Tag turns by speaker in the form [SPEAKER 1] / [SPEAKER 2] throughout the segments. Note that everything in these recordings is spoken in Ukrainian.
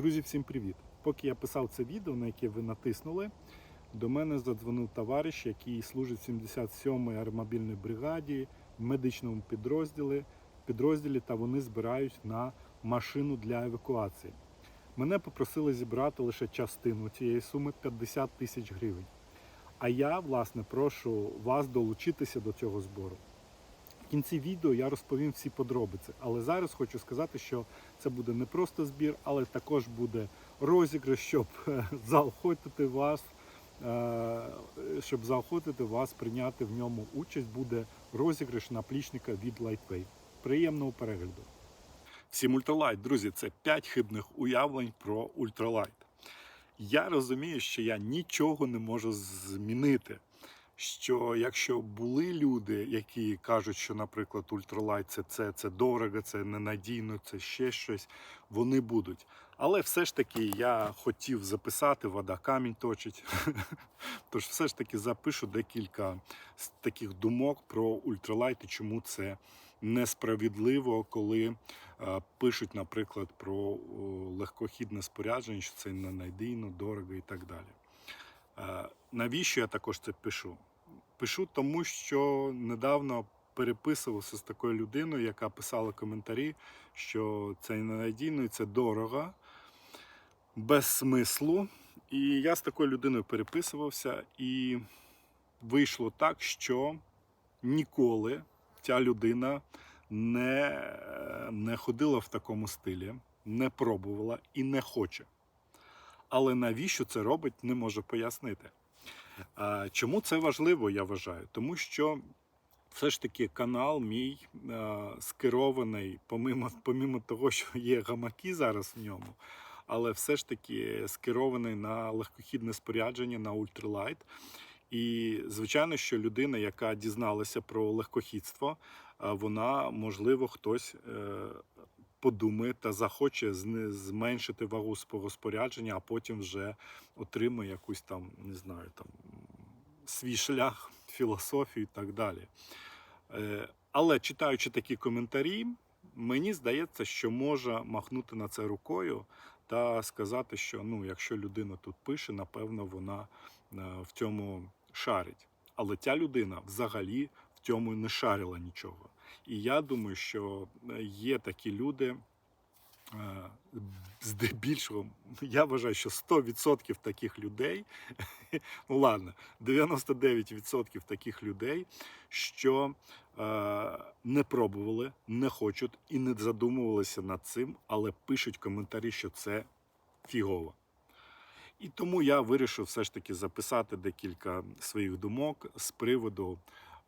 [SPEAKER 1] Друзі, всім привіт! Поки я писав це відео, на яке ви натиснули, до мене задзвонив товариш, який служить в 77-й аеромобільній бригаді в медичному підрозділі, підрозділі та вони збирають на машину для евакуації. Мене попросили зібрати лише частину цієї суми 50 тисяч гривень. А я, власне, прошу вас долучитися до цього збору. В кінці відео я розповім всі подробиці, але зараз хочу сказати, що це буде не просто збір, але також буде розіграш, щоб е, заохотити вас, е, щоб заохотити вас прийняти в ньому участь. Буде розіграш наплічника від Lightwave. Приємного перегляду. Всім ультралайт, друзі, це 5 хибних уявлень про ультралайт. Я розумію, що я нічого не можу змінити. Що якщо були люди, які кажуть, що, наприклад, ультралайт це це, це дорого, це ненадійно, це ще щось, вони будуть. Але все ж таки я хотів записати, вода камінь точить. Тож все ж таки запишу декілька таких думок про ультралайт і чому це несправедливо, коли е, пишуть, наприклад, про легкохідне спорядження, що це ненадійно, дорого і так далі. Е, навіщо я також це пишу? Пишу тому, що недавно переписувався з такою людиною, яка писала коментарі, що це ненадійно це дорого, без смислу. І я з такою людиною переписувався, і вийшло так, що ніколи ця людина не, не ходила в такому стилі, не пробувала і не хоче. Але навіщо це робить, не можу пояснити. Чому це важливо, я вважаю? Тому що все ж таки канал мій скерований, помимо, помимо того, що є гамаки зараз в ньому, але все ж таки скерований на легкохідне спорядження, на ультралайт. І звичайно, що людина, яка дізналася про легкохідство, вона, можливо, хтось е, подумає та захоче зменшити вагу свого спорядження, а потім вже отримає якусь там, не знаю, там свій шлях, філософію і так далі. Е, Але читаючи такі коментарі, мені здається, що можна махнути на це рукою та сказати, що ну, якщо людина тут пише, напевно, вона е, в цьому шарить. Але ця людина взагалі в цьому не шарила нічого. І я думаю, що е, є такі люди. е, Здебільшого, я вважаю, що 100% таких людей, ну ладно, 99% таких людей, що е, не пробували, не хочуть і не задумувалися над цим, але пишуть коментарі, що це фігово. І тому я вирішив все ж таки записати декілька своїх думок з приводу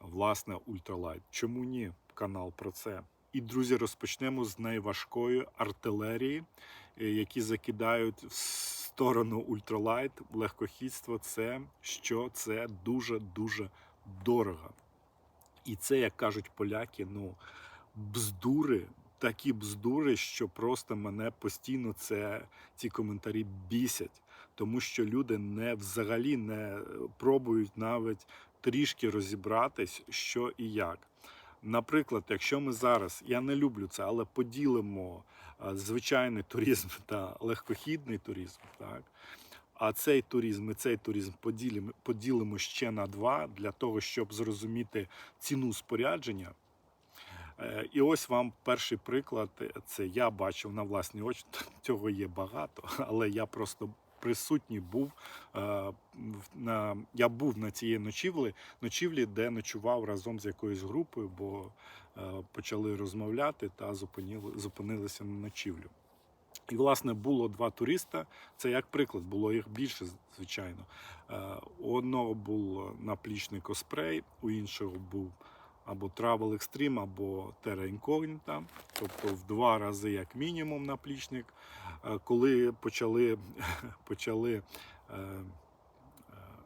[SPEAKER 1] власне ультралайт. Чому ні? Канал про це. І друзі, розпочнемо з найважкої артилерії, е, які закидають в сторону ультралайт. Легкохідство це що це дуже дуже дорого. І це, як кажуть поляки, ну бздури, такі бздури, що просто мене постійно це ці коментарі бісять, тому що люди не взагалі не пробують навіть трішки розібратись, що і як. Наприклад, якщо ми зараз, я не люблю це, але поділимо звичайний туризм та легкохідний туризм, так? А цей туризм і цей туризм поділимо, поділимо ще на два для того, щоб зрозуміти ціну спорядження. Е, І ось вам перший приклад. Це я бачив на власні очі. Цього є багато, але я просто присутній був е, я був на цієї ночівлі, ночівлі, де ночував разом з якоюсь групою, бо е, почали розмовляти та зупиніли, зупинилися на ночівлю. І, власне, було два туриста. Це як приклад, було їх більше, звичайно. Е, У одного був наплічний коспрей, у іншого був або Travel Extreme, або Terra Incognita, тобто в два рази як мінімум наплічник. Е, Коли почали, почали е, е,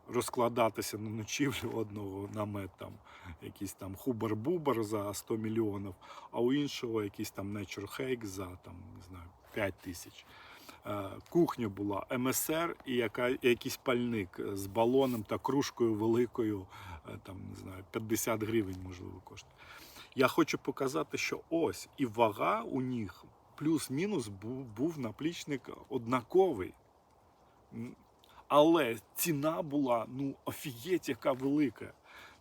[SPEAKER 1] розкладатися на ночівлю одного намет, там якийсь там хубар-бубар за 100 мільйонів, а у іншого якийсь там Nature Hake за там, не знаю, 5 тисяч. Е, Кухня була МСР і яка, якийсь пальник з балоном та кружкою великою, е, там, не знаю, 50 гривень, можливо, коштує. Я хочу показати, що ось і вага у них плюс-мінус був, був наплічник однаковий. Але ціна була ну офігеть, яка велика.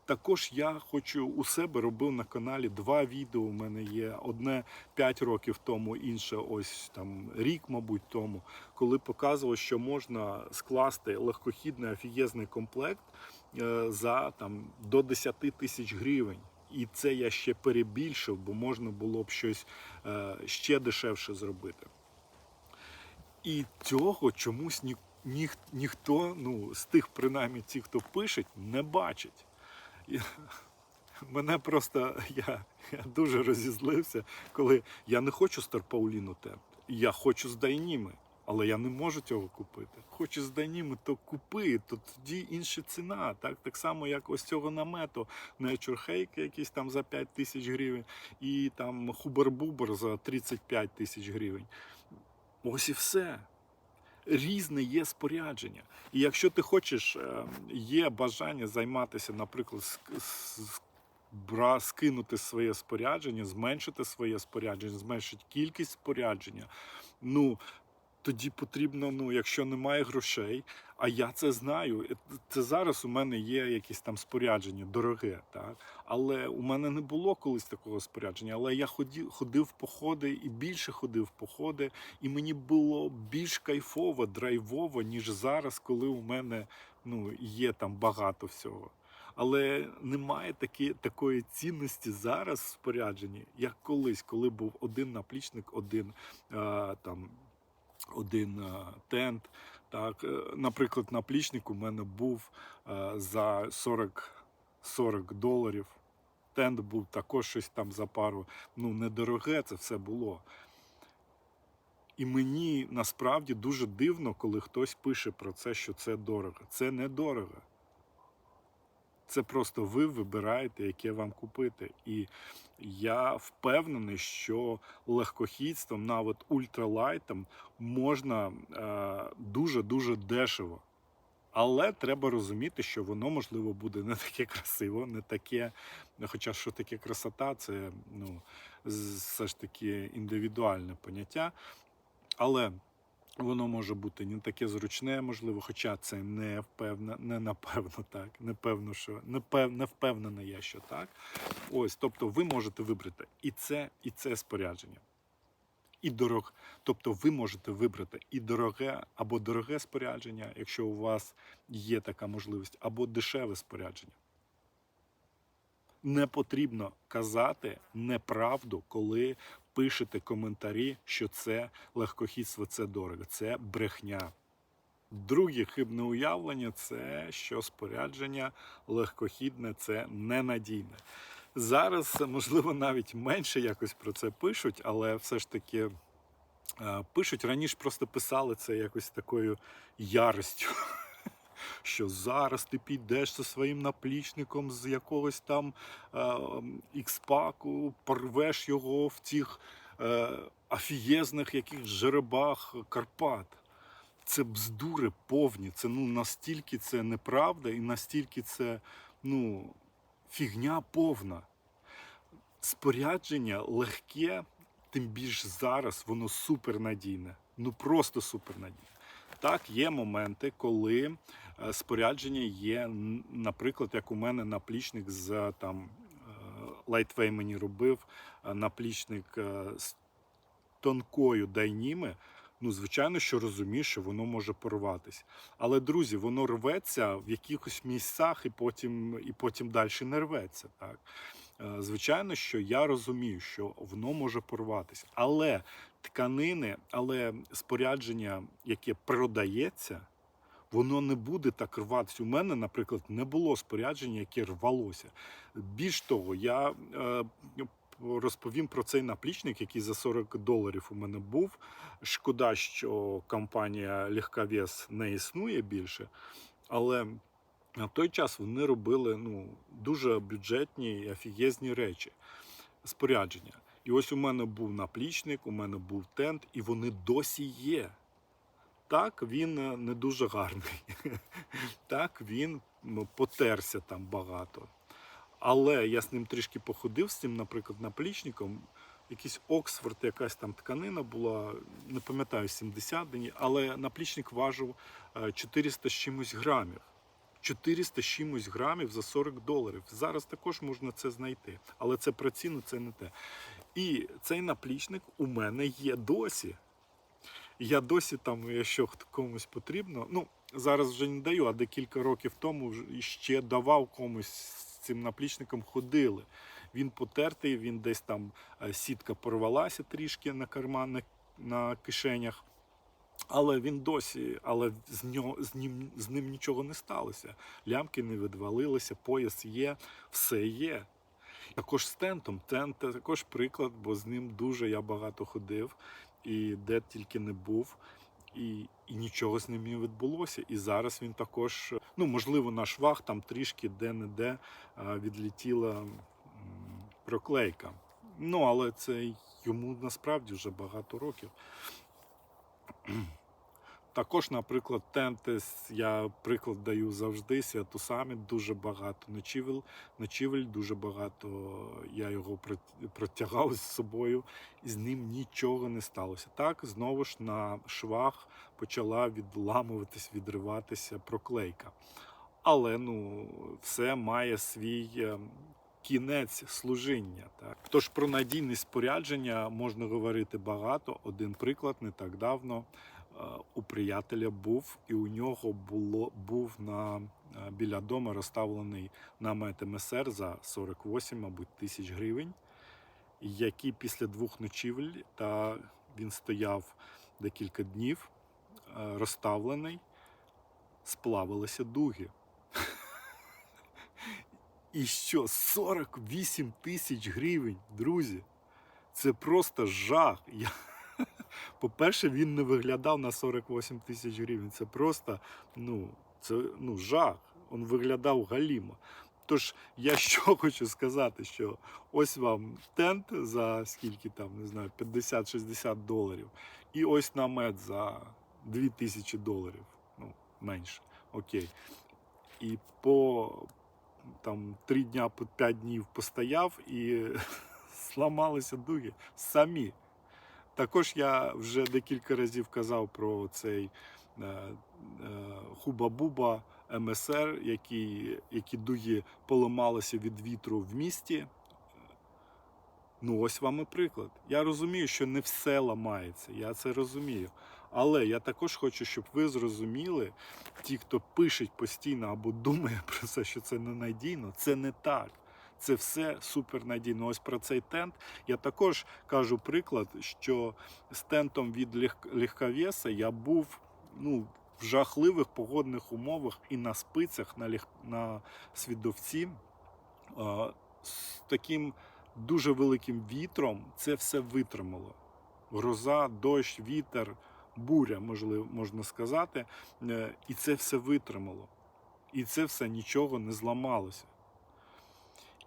[SPEAKER 1] Також я хочу у себе робив на каналі два відео. У мене є одне 5 років тому, інше ось там рік, мабуть, тому, коли показував, що можна скласти легкохідний офігезний комплект е, за там до 10 тисяч гривень. І це я ще перебільшив, бо можна було б щось е, ще дешевше зробити. І цього чомусь ні, ні, ніхто, ну, з тих, принаймні, ті, хто пишуть, не бачить. І, мене просто я, я дуже розізлився, коли я не хочу Стар Пауліну Темп, я хочу з Дайніми, але я не можу цього купити. Хочу з Дайніми, то купи, то тоді інша ціна. Так, так само, як ось цього намету Hake якийсь там за 5 тисяч гривень, і там Хубер-Бубер за 35 тисяч гривень. Ось і все. Різне є спорядження. І якщо ти хочеш, е, є бажання займатися, наприклад, скинути своє спорядження, зменшити своє спорядження, зменшити кількість спорядження, ну тоді потрібно, ну, якщо немає грошей, а я це знаю. е, Це зараз у мене є якесь там спорядження, дороге, так. Але у мене не було колись такого спорядження. Але я ходив, ходив в походи і більше ходив в походи, і мені було більш кайфово, драйвово, ніж зараз, коли у мене ну, є там багато всього. Але немає такі, такої цінності зараз в спорядженні, як колись, коли був один наплічник, один а, там один а, тент. Так, Е, наприклад, наплічник у мене був за 40, 40 доларів. Тент був також щось там за пару. Ну, недороге це все було. І мені насправді дуже дивно, коли хтось пише про це, що це дорого. Це не дорого. Це просто ви вибираєте, яке вам купити. І я впевнений, що легкохідством, навіть ультралайтом, можна дуже-дуже дешево. Але треба розуміти, що воно можливо буде не таке красиво, не таке. Хоча що таке красота, це ну, все ж таки індивідуальне поняття. Але воно може бути не таке зручне, можливо, хоча це не впевнено, не напевно так. Не певно, що не пев, не впевнений я, що так. Ось, тобто, ви можете вибрати і це, і це спорядження. І дорог, тобто ви можете вибрати і дороге або дороге спорядження, якщо у вас є така можливість, або дешеве спорядження. Не потрібно казати неправду, коли пишете коментарі, що це легкохідство, це дорого. Це брехня. Друге хибне уявлення це що спорядження легкохідне це ненадійне. Зараз, можливо, навіть менше якось про це пишуть, але все ж таки е, пишуть. Раніше просто писали це якось такою яростю. Що зараз ти підеш зі своїм наплічником з якогось там е, ікспаку, порвеш його в цих е, афієзних яких жеребах Карпат. Це бздури повні. Це ну настільки це неправда і настільки це ну, фігня повна. Спорядження легке, тим більш зараз воно супернадійне. Ну просто супернадійне. Так, є моменти, коли е, спорядження є, наприклад, як у мене наплічник з там Lightway мені робив е, наплічник е, з тонкою дайніми. Ну, звичайно, що розумієш, що воно може порватися. Але, друзі, воно рветься в якихось місцях і потім, і потім далі не рветься. Так? Е, Звичайно, що я розумію, що воно може порватися. Але тканини, але спорядження, яке продається, воно не буде так рватися. У мене, наприклад, не було спорядження, яке рвалося. Більш того, я е, розповім про цей наплічник, який за 40 доларів у мене був. Шкода, що компанія Легковес не існує більше, але на той час вони робили ну, дуже бюджетні і офігезні речі, спорядження. І ось у мене був наплічник, у мене був тент, і вони досі є. Так, він е, не дуже гарний. Так, він потерся там багато. Але я з ним трішки походив, з цим, наприклад, наплічником. якийсь Оксфорд, якась там тканина була, не пам'ятаю 70 дні, але наплічник важив е, 400 з чимось грамів. 400 чимось грамів за 40 доларів. Зараз також можна це знайти, але це про ціну, це не те. І цей наплічник у мене є досі. Я досі там, якщо комусь потрібно, ну зараз вже не даю, а декілька років тому ще давав комусь цим наплічником ходили. Він потертий, він десь там е, сітка порвалася трішки на карманах, на кишенях. Але він досі, але з, нього, з, ним, з ним нічого не сталося. Лямки не відвалилися, пояс є, все є. Також з тентом. Тент також приклад, бо з ним дуже я багато ходив і де тільки не був. І, і нічого з ним не відбулося. І зараз він також, ну можливо, на швах там трішки де-не-де а, відлетіла проклейка. Ну, але це йому насправді вже багато років. Також, наприклад, тентес, я приклад даю завжди, святусамі, дуже багато ночівель, ночівель, дуже багато я його протягав з собою, і з ним нічого не сталося. Так, знову ж на швах почала відламуватись, відриватися проклейка. Але ну, все має свій е, кінець служіння. Так? Тож про надійність спорядження можна говорити багато. Один приклад не так давно е, у приятеля був, і у нього було був на е, біля дому розставлений намет МСР за 48, мабуть, тисяч гривень, який після двох ночівель та він стояв декілька днів, е, розставлений, сплавилися дуги. І що, 48 тисяч гривень, друзі? Це просто жах. Я... По-перше, він не виглядав на 48 тисяч гривень. Це просто ну, це, ну, жах. Він виглядав галімо. Тож я що хочу сказати, що ось вам тент за скільки там, не знаю, 50-60 доларів, і ось намет за 2000 доларів. Ну, менше. Окей. І по там три дня по п'ять днів постояв і зламалися дуги самі. Також я вже декілька разів казав про цей е, е, Хуба-Буба МСР, які, які дуги поламалися від вітру в місті. Ну, ось вам і приклад. Я розумію, що не все ламається, я це розумію. Але я також хочу, щоб ви зрозуміли, ті, хто пишуть постійно або думає про це, що це ненадійно, це не так. Це все супернадійно. Ось про цей тент. Я також кажу приклад, що з тентом від лег- легковеса я був ну, в жахливих погодних умовах і на спицях, на, лег... на свідовці а, з таким дуже великим вітром це все витримало. Гроза, дощ, вітер, буря, можливо, можна сказати. Е, І це все витримало. І це все нічого не зламалося.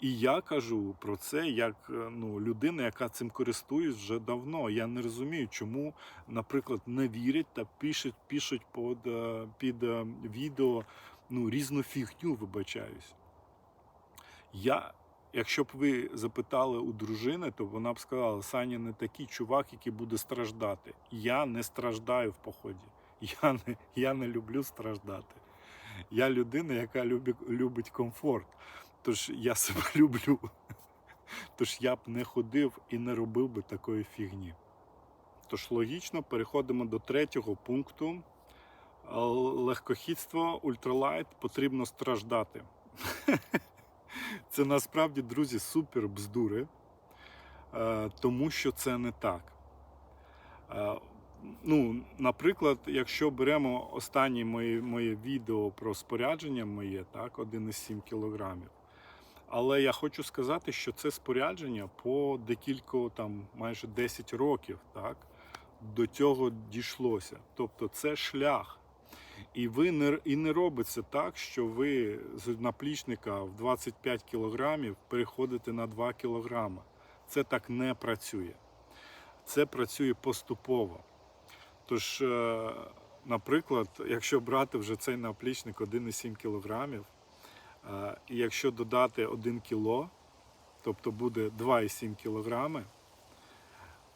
[SPEAKER 1] І я кажу про це як е, ну, людина, яка цим користуюсь вже давно. Я не розумію, чому, наприклад, не вірять та пишуть, пишуть під, е, під відео ну, різну фігню, вибачаюсь. Я, якщо б ви запитали у дружини, то вона б сказала, Саня не такий чувак, який буде страждати. Я не страждаю в поході. Я не, я не люблю страждати. Я людина, яка любить, любить комфорт. Тож я себе люблю. Тож я б не ходив і не робив би такої фігні. Тож логічно переходимо до третього пункту. Легкохідство, ультралайт потрібно страждати. Це насправді, друзі, супер бздури, е, тому що це не так. Е, Ну, наприклад, якщо беремо останнє моє, моє відео про спорядження моє, так, 1,7 кілограмів. Але я хочу сказати, що це спорядження по декілька, там майже 10 років, так, до цього дійшлося. Тобто це шлях. І ви не, і не робиться так, що ви з наплічника в 25 кілограмів переходите на 2 кілограма. Це так не працює. Це працює поступово. Тож, е, наприклад, якщо брати вже цей наплічник 1,7 кілограмів, е, і якщо додати 1 кіло, тобто буде 2,7 кілограми,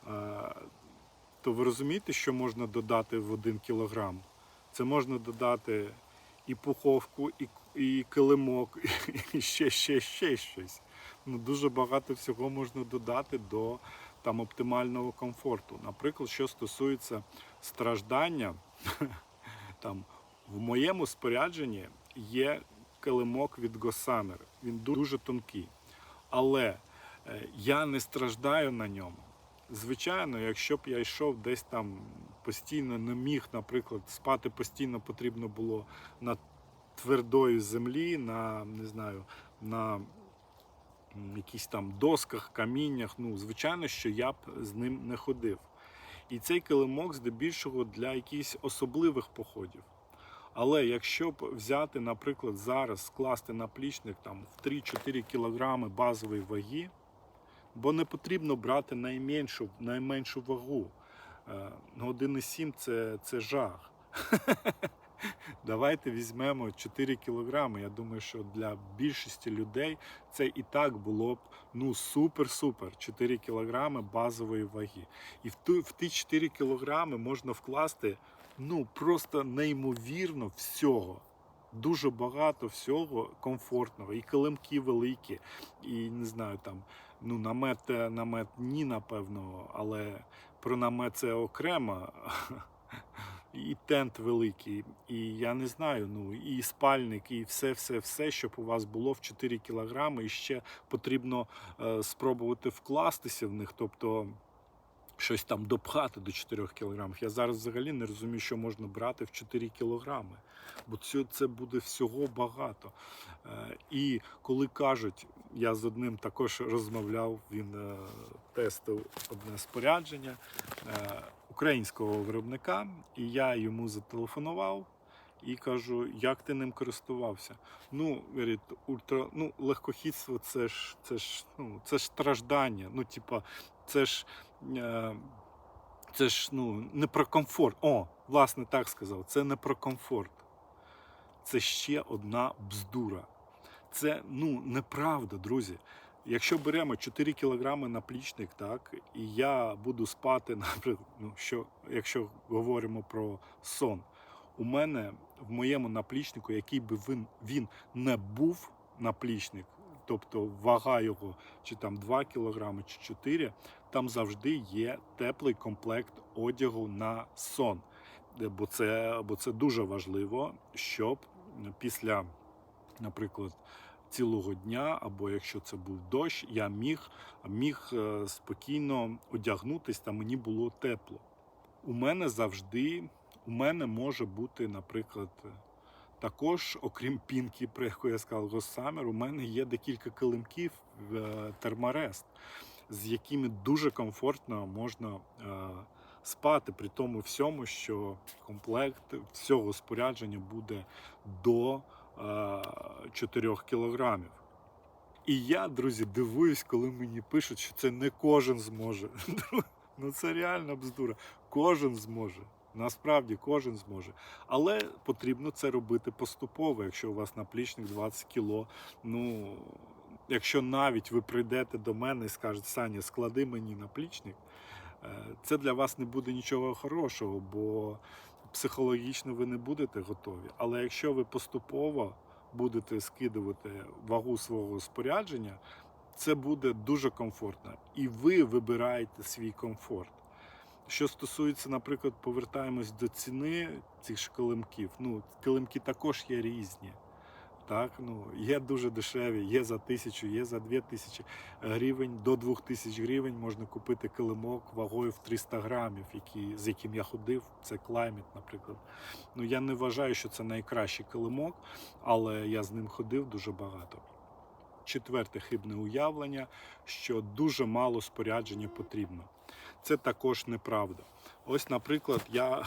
[SPEAKER 1] е, то ви розумієте, що можна додати в 1 кілограм? Це можна додати і пуховку, і, і килимок, і ще, ще, ще щось. Ну, дуже багато всього можна додати до там, оптимального комфорту. Наприклад, що стосується страждання, там, в моєму спорядженні є килимок від Gossamer. Він дуже тонкий. Але е, я не страждаю на ньому. Звичайно, якщо б я йшов десь там постійно не міг, наприклад, спати постійно потрібно було на твердої землі, на не знаю, на якісь там досках, каміннях. Ну, звичайно, що я б з ним не ходив. І цей килимок здебільшого для якихось особливих походів. Але якщо б взяти, наприклад, зараз скласти наплічник там в 3-4 кілограми базової ваги, бо не потрібно брати найменшу, найменшу вагу. Е, ну, 1,7 це, це жах. Давайте візьмемо 4 кілограми. Я думаю, що для більшості людей це і так було б ну супер-супер. 4 кілограми базової ваги. І в, ту, в ті 4 кілограми можна вкласти ну просто неймовірно всього. Дуже багато всього комфортного, і килимки великі, і не знаю там. Ну, намет, е, намет ні, напевно, але про намет це окремо. І тент великий, і я не знаю, ну і спальник, і все, все, все, щоб у вас було в 4 кілограми, і ще потрібно е, спробувати вкластися в них, тобто щось там допхати до 4 кілограмів. Я зараз взагалі не розумію, що можна брати в 4 кілограми, бо це, це буде всього багато. Е, і коли кажуть, я з одним також розмовляв, він е, тестив одне спорядження е, українського виробника, і я йому зателефонував. І кажу, як ти ним користувався? Ну, говорить, ультра, ну, легкохідство це ж, це ж, ну, це ж страждання. Ну, типа, це ж, е, це ж ну, не про комфорт. О, власне, так сказав, це не про комфорт. Це ще одна бздура. Це ну неправда, друзі. Якщо беремо 4 кілограми наплічник, так, і я буду спати, наприклад, ну, що, якщо говоримо про сон, у мене в моєму наплічнику, який би він, він не був наплічник, тобто вага його чи там 2 кілограми, чи 4, там завжди є теплий комплект одягу на сон. Бо це, бо це дуже важливо, щоб після, наприклад, цілого дня, або якщо це був дощ, я міг, міг е, спокійно одягнутись та мені було тепло. У мене завжди, у мене може бути, наприклад, також, окрім пінки, про яку я сказав, Госсамер, у мене є декілька килимків е, термарест, з якими дуже комфортно можна е, спати, при тому всьому, що комплект всього спорядження буде до 4 кілограмів. І я, друзі, дивуюсь, коли мені пишуть, що це не кожен зможе. Ну це реальна бздура. Кожен зможе. Насправді кожен зможе. Але потрібно це робити поступово. Якщо у вас наплічник 20 кіло, ну якщо навіть ви прийдете до мене і скажете, Саня, склади мені наплічник, е, це для вас не буде нічого хорошого, бо психологічно ви не будете готові. Але якщо ви поступово будете скидувати вагу свого спорядження, це буде дуже комфортно. І ви вибираєте свій комфорт. Що стосується, наприклад, повертаємось до ціни цих ж килимків. Ну, килимки також є різні. Так, ну, є дуже дешеві, є за тисячу, є за дві тисячі гривень, до двох тисяч гривень можна купити килимок вагою в 300 грамів, який, з яким я ходив. Це Climate, наприклад. Ну, я не вважаю, що це найкращий килимок, але я з ним ходив дуже багато. Четверте хибне уявлення, що дуже мало спорядження потрібно. Це також неправда. Ось, наприклад, я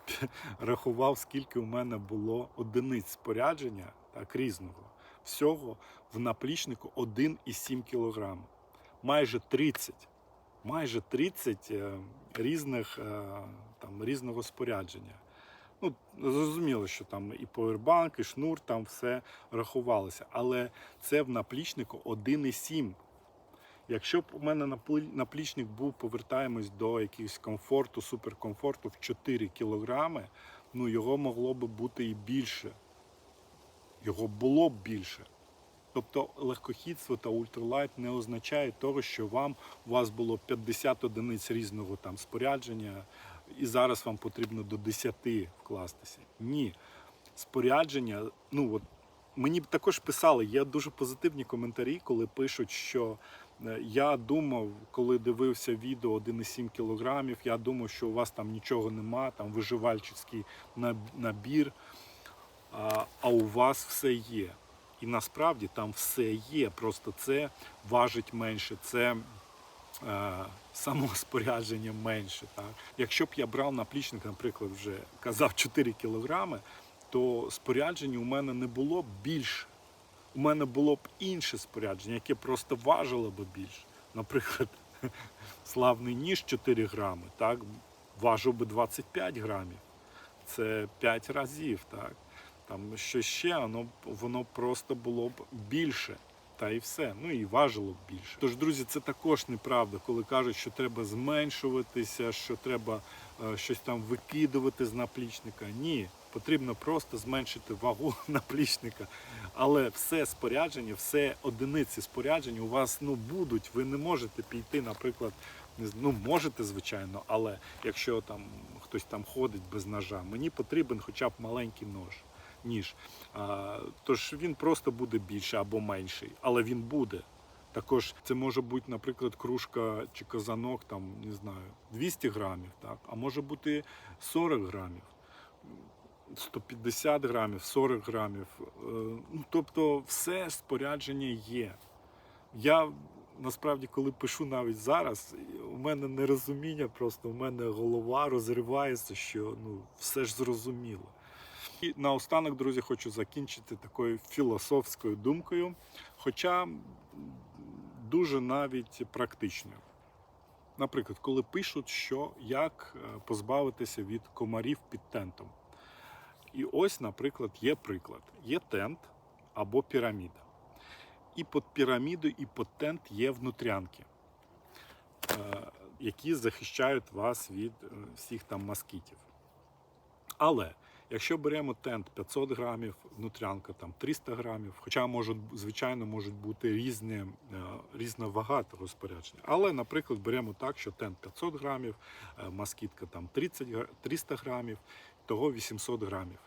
[SPEAKER 1] рахував, скільки у мене було одиниць спорядження так, різного. Всього в наплічнику 1,7 кг. Майже 30. Майже 30 е, різних е, там, різного спорядження. Ну, зрозуміло, що там і повербанк, і шнур, там все рахувалося. Але це в наплічнику 1,7. Якщо б у мене наплічник був, повертаємось до якогось комфорту, суперкомфорту в 4 кілограми, ну його могло би бути і більше. Його було б більше. Тобто легкохідство та ультралайт не означає того, що вам у вас було 50 одиниць різного там спорядження, і зараз вам потрібно до 10 вкластися. Ні. Спорядження, ну от мені б також писали, є дуже позитивні коментарі, коли пишуть, що е, я думав, коли дивився відео 1,7 кілограмів, я думав, що у вас там нічого нема, там виживальчий наб- набір, а, у вас все є. І насправді там все є, просто це важить менше, це е, само спорядження менше. Так? Якщо б я брав наплічник, наприклад, вже казав 4 кілограми, то спорядження у мене не було б більше. У мене було б інше спорядження, яке просто важило б більше. Наприклад, славний ніж 4 грами, так, важив би 25 грамів. Це 5 разів, так. Там що ще, воно, воно просто було б більше. Та і все. Ну і важило б більше. Тож, друзі, це також неправда, коли кажуть, що треба зменшуватися, що треба е, щось там викидувати з наплічника. Ні, потрібно просто зменшити вагу наплічника. Але все спорядження, все одиниці спорядження у вас ну будуть. Ви не можете піти, наприклад, ну можете, звичайно, але якщо там хтось там ходить без ножа, мені потрібен хоча б маленький нож. Ніж. Тож він просто буде більше або менший, але він буде. Також це може бути, наприклад, кружка чи казанок, там, не знаю, 200 грамів, так? а може бути 40 грамів, 150 грамів, 40 грамів. Е, Ну, тобто все спорядження є. Я насправді, коли пишу навіть зараз, у мене нерозуміння, просто у мене голова розривається, що ну, все ж зрозуміло. І наостанок, друзі, хочу закінчити такою філософською думкою, хоча дуже навіть практичною. Наприклад, коли пишуть, що як е, позбавитися від комарів під тентом. І ось, наприклад, є приклад: є тент або піраміда. І під пірамідою, і під тент є внутрянки, е, які захищають вас від е, всіх там москітів. Але якщо беремо тент 500 грамів, внутрянка там 300 грамів, хоча можуть, звичайно можуть бути різні, е, різна вага того спорядження. Але, наприклад, беремо так, що тент 500 грамів, е, москітка там 30, 300 грамів, того 800 грамів.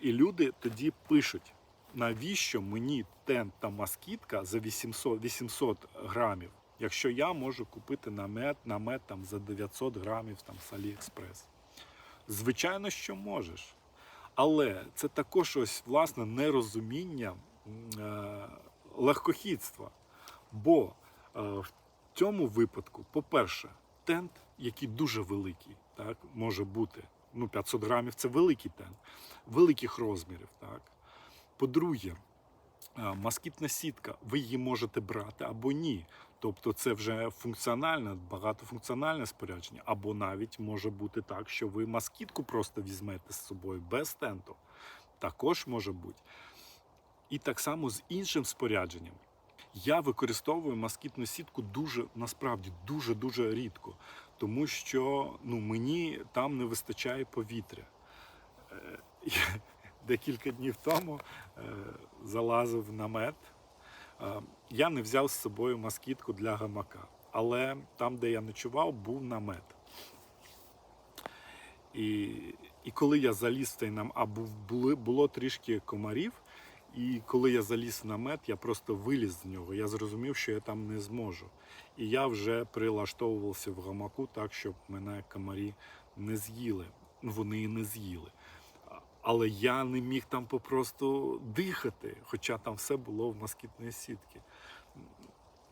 [SPEAKER 1] І люди тоді пишуть, навіщо мені тент та москітка за 800, 800 грамів, якщо я можу купити намет, намет там за 900 грамів там, з Аліекспрес. Звичайно, що можеш. Але це також ось власне нерозуміння е, легкохідства. Бо е, в цьому випадку, по-перше, тент, який дуже великий, так, може бути. Ну, 500 грамів це великий тент, великих розмірів. Так. По-друге, е, москітна сітка, ви її можете брати або ні. Тобто це вже функціональне, багатофункціональне спорядження, або навіть може бути так, що ви москітку просто візьмете з собою без тенту. Також може бути. І так само з іншим спорядженням. Я використовую москітну сітку дуже насправді дуже дуже рідко, тому що ну, мені там не вистачає повітря. Е, Декілька днів тому е, залазив намет. Е, Я не взяв з собою москітку для гамака, але там, де я ночував, був намет. І, і коли я заліз цей намет, а були, було трішки комарів, і коли я заліз в намет, я просто виліз з нього. Я зрозумів, що я там не зможу. І я вже прилаштовувався в гамаку так, щоб мене комарі не з'їли. Ну, Вони і не з'їли. Але я не міг там попросту дихати, хоча там все було в москітної сітки.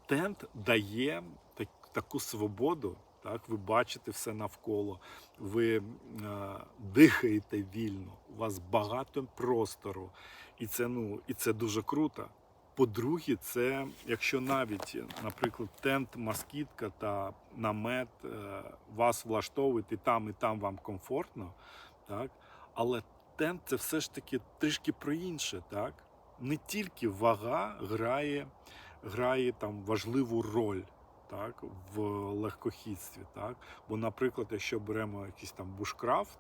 [SPEAKER 1] Тент дає так, таку свободу. Так, ви бачите все навколо, ви е, дихаєте вільно, у вас багато простору, і це, ну, і це дуже круто. По-друге, це якщо навіть, наприклад, тент, москітка та намет е, вас влаштовують і там, і там вам комфортно, так? але тент це все ж таки трішки про інше. Так? Не тільки вага грає грає там важливу роль. Так, в легкохідстві, так. Бо, наприклад, якщо беремо якийсь там бушкрафт,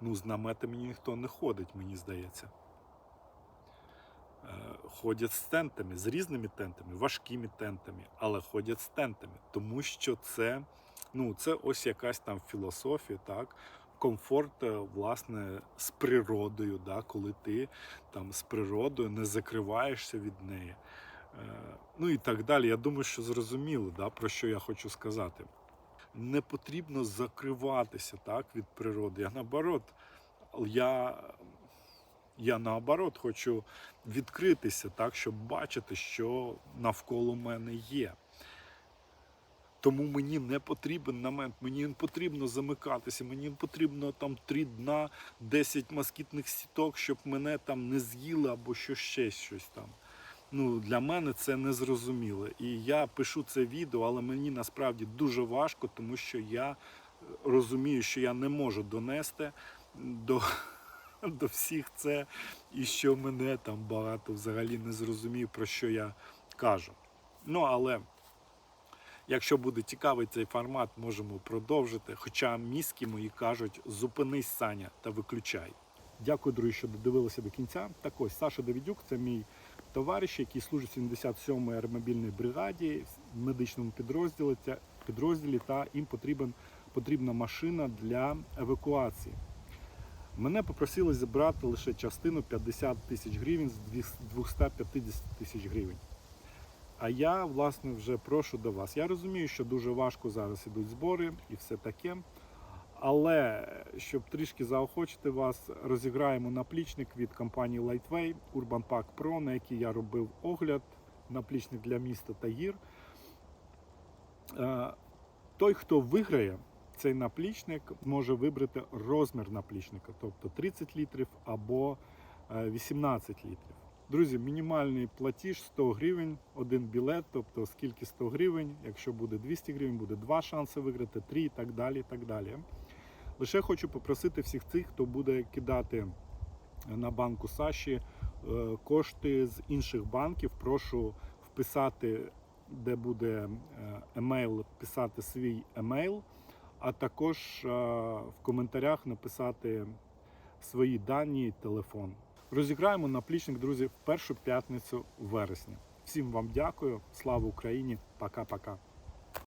[SPEAKER 1] ну, з наметами ніхто не ходить, мені здається. Е, Ходять з тентами, з різними тентами, важкими тентами, але ходять з тентами, тому що це, ну, це ось якась там філософія, так, комфорт, е, власне, з природою, да, коли ти там з природою не закриваєшся від неї. Е, Ну і так далі. Я думаю, що зрозуміло, да, про що я хочу сказати. Не потрібно закриватися так, від природи. Я наоборот, я, я наоборот хочу відкритися, так, щоб бачити, що навколо мене є. Тому мені не потрібен намет, мені не потрібно замикатися, мені потрібно там три дна, 10 москітних сіток, щоб мене там не з'їли або що ще щось там. Ну, для мене це незрозуміло. І я пишу це відео, але мені насправді дуже важко, тому що я е, розумію, що я не можу донести до, до всіх це, і що мене там багато взагалі не зрозумів, про що я кажу. Ну, але якщо буде цікавий цей формат, можемо продовжити. Хоча мізки мої кажуть, зупинись, Саня, та виключай. Дякую, друзі, що додивилися до кінця. Так ось Саша Давідюк, це мій товариш, який служить в 77-й аеромобільній бригаді в медичному підрозділі, та- підрозділі та їм потрібен, потрібна машина для евакуації. Мене попросили зібрати лише частину 50 тисяч гривень з 250 тисяч гривень. А я, власне, вже прошу до вас. Я розумію, що дуже важко зараз ідуть збори і все таке. Але щоб трішки заохочити вас, розіграємо наплічник від компанії Lightway Urban Pack Pro, на який я робив огляд, наплічник для міста та гір. Е, Той, хто виграє цей наплічник, може вибрати розмір наплічника, тобто 30 літрів або е, 18 літрів. Друзі, мінімальний платіж 100 гривень, один білет, тобто скільки 100 гривень, якщо буде 200 гривень, буде два шанси виграти, три і так далі. і так далі. Лише хочу попросити всіх тих, хто буде кидати на банку Саші е, кошти з інших банків. Прошу вписати, де буде е, емейл, писати свій емейл, а також е, в коментарях написати свої дані, телефон. Розіграємо наплічник, друзі, в першу п'ятницю вересня. Всім вам дякую. Слава Україні! Пока-пока.